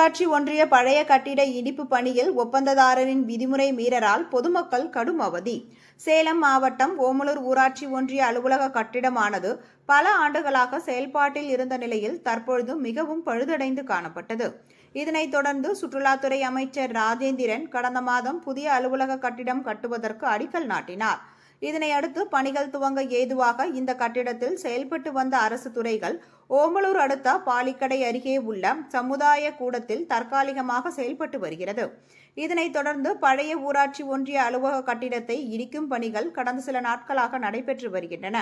ஒன்றிய பழைய கட்டிட இடிப்பு பணியில் ஒப்பந்ததாரரின் விதிமுறை மீறலால் பொதுமக்கள் கடும் அவதி. சேலம் மாவட்டம் ஓமலூர் ஊராட்சி ஒன்றிய அலுவலக கட்டிடமானது பல ஆண்டுகளாக செயல்பாட்டில் இருந்த நிலையில் தற்பொழுது மிகவும் பழுதடைந்து காணப்பட்டது. இதனைத் தொடர்ந்து சுற்றுலாத்துறை அமைச்சர் ராஜேந்திரன் கடந்த மாதம் புதிய அலுவலக கட்டிடம் கட்டுவதற்கு அடிக்கல் நாட்டினார். இதனை அடுத்து பணிகள் துவங்க ஏதுவாக இந்த கட்டிடத்தில் செயல்பட்டு வந்த அரசு துறைகள் ஓமலூர் அடுத்த பாலிக்கடை அருகே உள்ள சமுதாய கூடத்தில் தற்காலிகமாக செயல்பட்டு வருகிறது. இதனைத் தொடர்ந்து பழைய ஊராட்சி ஒன்றிய அலுவலக கட்டிடத்தை இடிக்கும் பணிகள் கடந்த சில நாட்களாக நடைபெற்று வருகின்றன.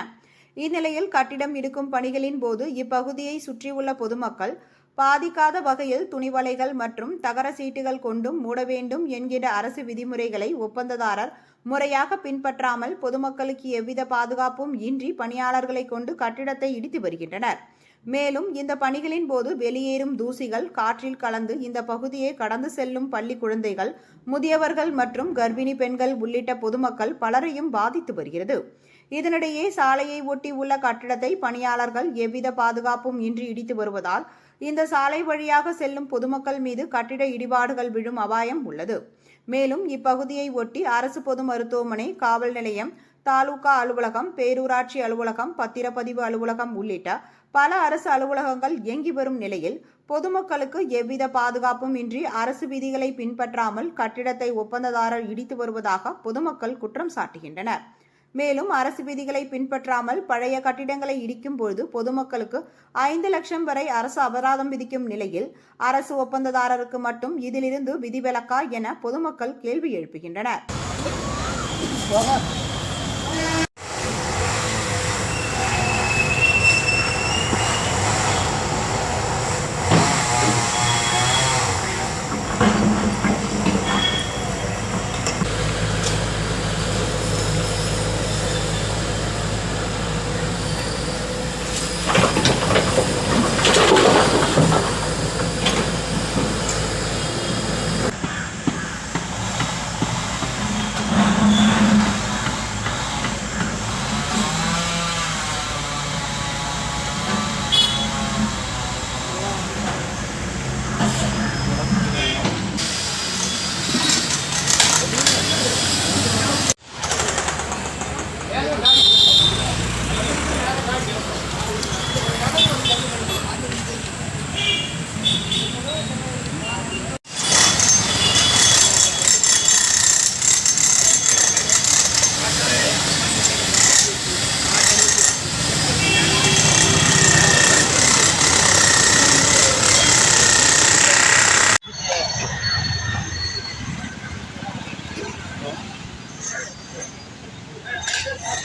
இந்நிலையில் கட்டிடம் இடிக்கும் பணிகளின் போது இப்பகுதியை சுற்றியுள்ள பொதுமக்கள் பாதிக்காத வகையில் துணிவலைகள் மற்றும் தகர சீட்டுகள் கொண்டும் மூட வேண்டும் என்கிற அரசு விதிமுறைகளை ஒப்பந்ததாரர் முறையாக பின்பற்றாமல் பொதுமக்களுக்கு எவ்வித பாதுகாப்பும் இன்றி பணியாளர்களை கொண்டு கட்டிடத்தை இடித்து வருகின்றனர். மேலும் இந்த பணிகளின் போது வெளியேறும் தூசிகள் காற்றில் கலந்து இந்த பகுதியை கடந்து செல்லும் பள்ளி குழந்தைகள் முதியவர்கள் மற்றும் கர்ப்பிணி பெண்கள் உள்ளிட்ட பொதுமக்கள் பலரையும் பாதித்து வருகிறது. இதனிடையே சாலையை ஒட்டி உள்ள கட்டிடத்தை பணியாளர்கள் எவ்வித பாதுகாப்பும் இன்றி இடித்து வருவதால் இந்த சாலை வழியாக செல்லும் பொதுமக்கள் மீது கட்டிட இடிபாடுகள் விழும் அபாயம் உள்ளது. மேலும் இப்பகுதியை ஒட்டி அரசு பொது மருத்துவமனை காவல் நிலையம் தாலுகா அலுவலகம் பேரூராட்சி அலுவலகம் பத்திரப்பதிவு அலுவலகம் உள்ளிட்ட பல அரசு அலுவலகங்கள் இயங்கி வரும் நிலையில் பொதுமக்களுக்கு எவ்வித பாதுகாப்பும் இன்றி அரசு விதிகளை பின்பற்றாமல் கட்டிடத்தை ஒப்பந்ததாரர் இடித்து வருவதாக பொதுமக்கள் குற்றம் சாட்டுகின்றனர். மேலும் அரசு விதிகளை பின்பற்றாமல் பழைய கட்டிடங்களை இடிக்கும் பொழுது பொதுமக்களுக்கு ஐந்து லட்சம் வரை அரசு அபராதம் விதிக்கும் நிலையில் அரசு ஒப்பந்ததாரருக்கு மட்டும் இதிலிருந்து விதிவிலக்கா என பொதுமக்கள் கேள்வி எழுப்புகின்றனர்.